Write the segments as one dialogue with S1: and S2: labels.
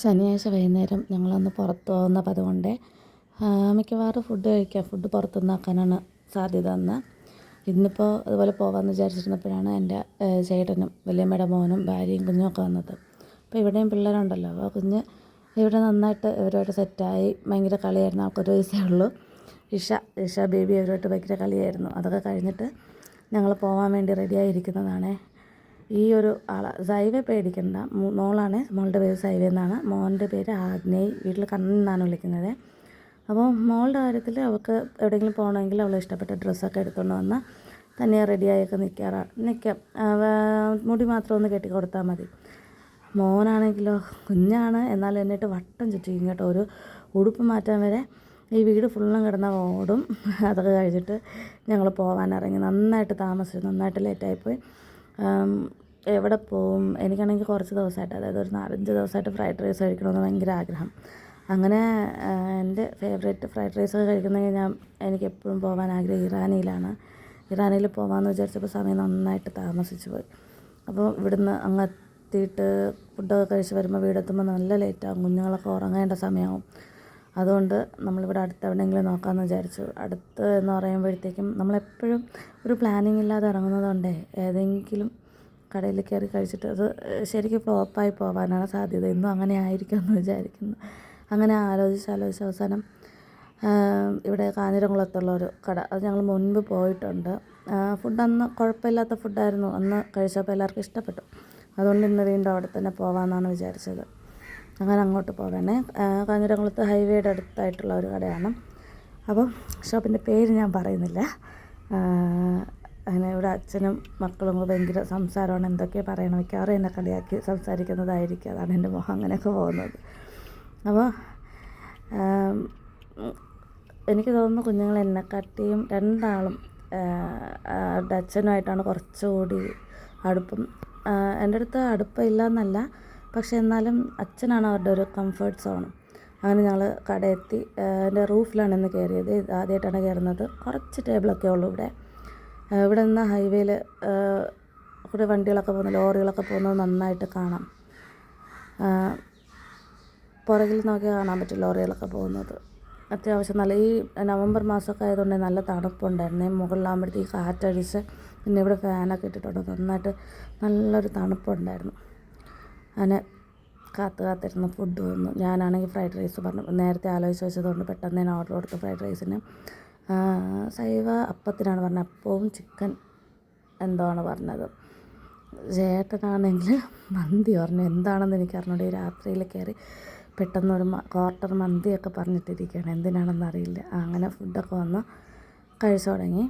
S1: ശനിയാഴ്ച വൈകുന്നേരം ഞങ്ങളൊന്ന് പുറത്ത് പോകുന്ന പതുകൊണ്ട് മിക്കവാറും ഫുഡ് കഴിക്കാം. ഫുഡ് പുറത്തുനിന്ന് ആക്കാനാണ് സാധ്യത എന്ന് ഇന്നിപ്പോൾ അതുപോലെ പോകാമെന്ന് വിചാരിച്ചിരുന്നപ്പോഴാണ് എന്റെ ചേട്ടനും വലിയമ്മയുടെ മോനും ഭാര്യയും കുഞ്ഞും ഒക്കെ വന്നത്. അപ്പോൾ ഇവിടെയും പിള്ളേരുണ്ടല്ലോ. അപ്പോൾ കുഞ്ഞ് ഇവിടെ നന്നായിട്ട് ഇവരുമായിട്ട് സെറ്റായി. ഭയങ്കര കളിയായിരുന്നു. ആൾക്കൊരു വയസ്സേ ഉള്ളൂ. ഇഷ ഇഷ ബേബി അവരുമായിട്ട് ഭയങ്കര കളിയായിരുന്നു. അതൊക്കെ കഴിഞ്ഞിട്ട് ഞങ്ങൾ പോകാൻ വേണ്ടി റെഡിയായിരിക്കുന്നതാണേ ഈ ഒരു ആളെ സൈവെ പേടിക്കണ്ട. മോളാണ് മോളുടെ പേര് സൈവ എന്നാണ്. മോന്റെ പേര് ആഗ്നേയ് വീട്ടിൽ കണ്ണൻ എന്നാണ് വിളിക്കുന്നത്. അപ്പോൾ മോളുടെ കാര്യത്തിൽ അവൾക്ക് എവിടെയെങ്കിലും പോകണമെങ്കിൽ അവൾ ഇഷ്ടപ്പെട്ട ഡ്രസ്സൊക്കെ എടുത്തുകൊണ്ട് വന്ന് തന്നെ റെഡിയായൊക്കെ നിൽക്കാറ നിൽക്കാം മുടി മാത്രം ഒന്ന് കെട്ടി കൊടുത്താൽ മതി. മോനാണെങ്കിലോ കുഞ്ഞാണ് എന്നാൽ എന്നിട്ട് വട്ടം ചുറ്റിക്കും കേട്ടോ. ഒരു ഉടുപ്പ് മാറ്റാൻ വരെ ഈ വീട് ഫുള്ളും കിടന്ന ഓടും. അതൊക്കെ കഴിച്ചിട്ട് ഞങ്ങൾ പോകാനിറങ്ങി നന്നായിട്ട് താമസിച്ചു. നന്നായിട്ട് ലേറ്റായിപ്പോയി എവിടെ പോവും? എനിക്കാണെങ്കിൽ കുറച്ച് ദിവസമായിട്ട് അതായത് ഒരു നാലഞ്ച് ദിവസമായിട്ട് ഫ്രൈഡ് റൈസ് കഴിക്കണമെന്ന് ഭയങ്കര ആഗ്രഹം. അങ്ങനെ എന്റെ ഫേവറേറ്റ് ഫ്രൈഡ് റൈസ് ഒക്കെ കഴിക്കുന്നത് ഞാൻ എനിക്ക് എപ്പോഴും പോകാൻ ആഗ്രഹം ഇറാനിയിലാണ്. ഇറാനിൽ പോകാമെന്ന് വിചാരിച്ചപ്പോൾ സമയം നന്നായിട്ട് താമസിച്ചു പോയി. അപ്പോൾ ഇവിടുന്ന് അങ്ങ് എത്തിയിട്ട് ഫുഡൊക്കെ കഴിച്ച് വരുമ്പോൾ വീടെത്തുമ്പോൾ നല്ല ലേറ്റാകും കുഞ്ഞുങ്ങളൊക്കെ ഉറങ്ങേണ്ട സമയമാവും. അതുകൊണ്ട് നമ്മളിവിടെ അടുത്ത് എവിടെയെങ്കിലും നോക്കാമെന്ന് വിചാരിച്ചു. അടുത്ത് എന്ന് പറയുമ്പോഴത്തേക്കും നമ്മളെപ്പോഴും ഒരു പ്ലാനിങ് ഇല്ലാതെ ഇറങ്ങുന്നതുകൊണ്ടേ ഏതെങ്കിലും കടയിൽ കയറി കഴിച്ചിട്ട് അത് ശരിക്കും ഫ്ലോപ്പായി പോകാനാണ് സാധ്യത. ഇന്നും അങ്ങനെ ആയിരിക്കും എന്ന് വിചാരിക്കുന്നു. അങ്ങനെ ആലോചിച്ച് ആലോചിച്ച് അവസാനം ഇവിടെ കാഞ്ഞിരംകുളത്തുള്ള ഒരു കട. അത് ഞങ്ങൾ മുൻപ് പോയിട്ടുണ്ട്. ഫുഡ് അന്ന് കുഴപ്പമില്ലാത്ത ഫുഡായിരുന്നു അന്ന് കഴിച്ചപ്പോൾ എല്ലാവർക്കും ഇഷ്ടപ്പെട്ടു. അതുകൊണ്ട് ഇന്ന് വീണ്ടും അവിടെ തന്നെ പോകാമെന്നാണ് വിചാരിച്ചത്. അങ്ങനെ അങ്ങോട്ട് പോകണേ കാഞ്ഞിരംകുളത്ത് ഹൈവേയുടെ അടുത്തായിട്ടുള്ള ഒരു കടയാണ്. അപ്പം ഷോപ്പിന്റെ പേര് ഞാൻ പറയുന്നില്ല. അച്ഛനും മക്കളും കൂടെ ഭയങ്കര സംസാരമാണ്. എന്തൊക്കെ പറയണം? മിക്കവാറും എന്നെ കളിയാക്കി സംസാരിക്കുന്നതായിരിക്കും. അതാണ് എന്റെ മുഖം അങ്ങനെയൊക്കെ പോകുന്നത്. അപ്പോൾ എനിക്ക് തോന്നുന്നു കുഞ്ഞുങ്ങൾ എന്നെക്കാട്ടിയും രണ്ടാളും അവരുടെ അച്ഛനുമായിട്ടാണ് കുറച്ചുകൂടി അടുപ്പം. എന്റെ അടുത്ത് അടുപ്പം ഇല്ല എന്നല്ല പക്ഷെ എന്നാലും അച്ഛനാണ് അവരുടെ ഒരു കംഫർട്ട് സോൺ അങ്ങനെ ഞങ്ങൾ കടയെത്തി എന്റെ റൂഫിലാണ് ഇന്ന് കയറിയത്. ആദ്യമായിട്ടാണ് കയറുന്നത്. കുറച്ച് ടേബിളൊക്കെ ഉള്ളൂ ഇവിടെ. ഇവിടെ നിന്ന് ഹൈവേയിൽ കൂടെ വണ്ടികളൊക്കെ പോകുന്ന ലോറികളൊക്കെ പോകുന്നത് നന്നായിട്ട് കാണാം. പുറകിൽ നോക്കി കാണാൻ പറ്റും ലോറികളൊക്കെ പോകുന്നത്. അത്യാവശ്യം നല്ല ഈ നവംബർ മാസമൊക്കെ ആയതുകൊണ്ട് നല്ല തണുപ്പുണ്ടായിരുന്നു. മുകളിലാകുമ്പോഴത്തേക്ക് കാറ്റടിച്ച് പിന്നെ ഇവിടെ ഫാനൊക്കെ ഇട്ടിട്ടുണ്ട്. നന്നായിട്ട് നല്ലൊരു തണുപ്പുണ്ടായിരുന്നു. അങ്ങനെ കാത്ത് കാത്തിരുന്ന് ഫുഡ് വന്നു ഞാനാണെങ്കിൽ ഫ്രൈഡ് റൈസ് പറഞ്ഞു നേരത്തെ ആലോചിച്ച് വെച്ചതുകൊണ്ട് പെട്ടെന്ന് ഞാൻ ഓർഡർ കൊടുത്തു ഫ്രൈഡ് റൈസിന് സൈവ അപ്പത്തിനാണ് പറഞ്ഞത്. അപ്പവും ചിക്കൻ എന്തോ ആണ് പറഞ്ഞത്. ചേട്ടനാണെങ്കിൽ മന്തി പറഞ്ഞു. എന്താണെന്ന് എനിക്ക് അറിഞ്ഞൂടെ രാത്രിയിൽ കയറി പെട്ടെന്നൊരു ക്വാർട്ടർ മന്തിയൊക്കെ പറഞ്ഞിട്ടിരിക്കുകയാണ്. എന്തിനാണെന്ന് അറിയില്ല. അങ്ങനെ ഫുഡൊക്കെ വന്ന് കഴിച്ചു തുടങ്ങി.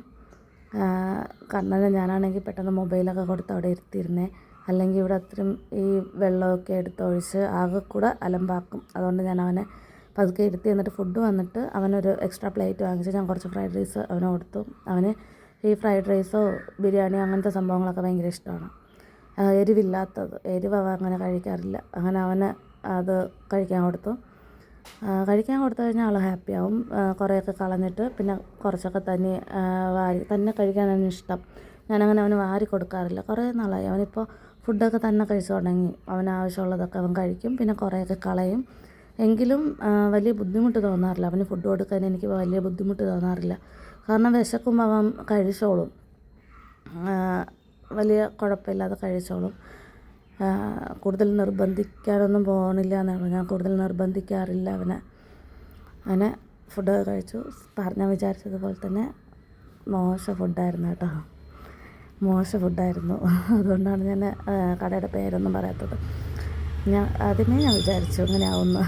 S1: കണ്ണന് ഞാനാണെങ്കിൽ പെട്ടെന്ന് മൊബൈലൊക്കെ കൊടുത്ത് അവിടെ ഇരുത്തിയിരുന്നേ. അല്ലെങ്കിൽ ഇവിടെ അത്രയും ഈ വെള്ളമൊക്കെ എടുത്തൊഴിച്ച് ആകെ കൂടെ അലമ്പാക്കും. അതുകൊണ്ട് ഞാൻ അവനെ പതുക്കെ ഇരുത്തി എന്നിട്ട് ഫുഡ് വന്നിട്ട് അവനൊരു എക്സ്ട്രാ പ്ലേറ്റ് വാങ്ങിച്ച് ഞാൻ കുറച്ച് ഫ്രൈഡ് റൈസ് അവന് കൊടുത്തു. അവന് ഈ ഫ്രൈഡ് റൈസോ ബിരിയാണി അങ്ങനത്തെ സംഭവങ്ങളൊക്കെ ഭയങ്കര ഇഷ്ടമാണ്. എരിവില്ലാത്തത്. എരിവ് അവൻ അങ്ങനെ കഴിക്കാറില്ല. അങ്ങനെ അവന് അത് കഴിക്കാൻ കൊടുത്തു. കഴിക്കാൻ കൊടുത്തു കഴിഞ്ഞാൽ ആൾ ഹാപ്പിയാവും കുറേയൊക്കെ കളഞ്ഞിട്ട് പിന്നെ കുറച്ചൊക്കെ തന്നെ വാരി തന്നെ കഴിക്കാനാണ് ഇഷ്ടം. ഞാനങ്ങനെ അവന് വാരി കൊടുക്കാറില്ല. കുറേ നാളായി. അവനിപ്പോൾ ഫുഡൊക്കെ തന്നെ കഴിച്ചു തുടങ്ങി. അവന് ആവശ്യമുള്ളതൊക്കെ അവൻ കഴിക്കും. പിന്നെ കുറേയൊക്കെ കളയും. എങ്കിലും വലിയ ബുദ്ധിമുട്ട് തോന്നാറില്ല. അവന് ഫുഡ് കൊടുക്കാൻ എനിക്ക് വലിയ ബുദ്ധിമുട്ട് തോന്നാറില്ല. കാരണം വിശക്കുമ്പോൾ അവൻ കഴിച്ചോളും. വലിയ കുഴപ്പമില്ലാതെ കഴിച്ചോളും. കൂടുതൽ നിർബന്ധിക്കാനൊന്നും പോകണില്ല എന്നാണ്. ഞാൻ കൂടുതൽ നിർബന്ധിക്കാറില്ല അവനെ. അവനെ ഫുഡ് കഴിച്ചു. പറഞ്ഞാൽ വിചാരിച്ചതുപോലെ തന്നെ മോശം ഫുഡായിരുന്നു കേട്ടോ. മോശം ഫുഡായിരുന്നു അതുകൊണ്ടാണ് ഞാൻ കടയുടെ പേരൊന്നും പറയാത്തത്. ഞാൻ ആദ്യമേ ഞാൻ വിചാരിച്ചു ഇങ്ങനെ ആവുമെന്ന്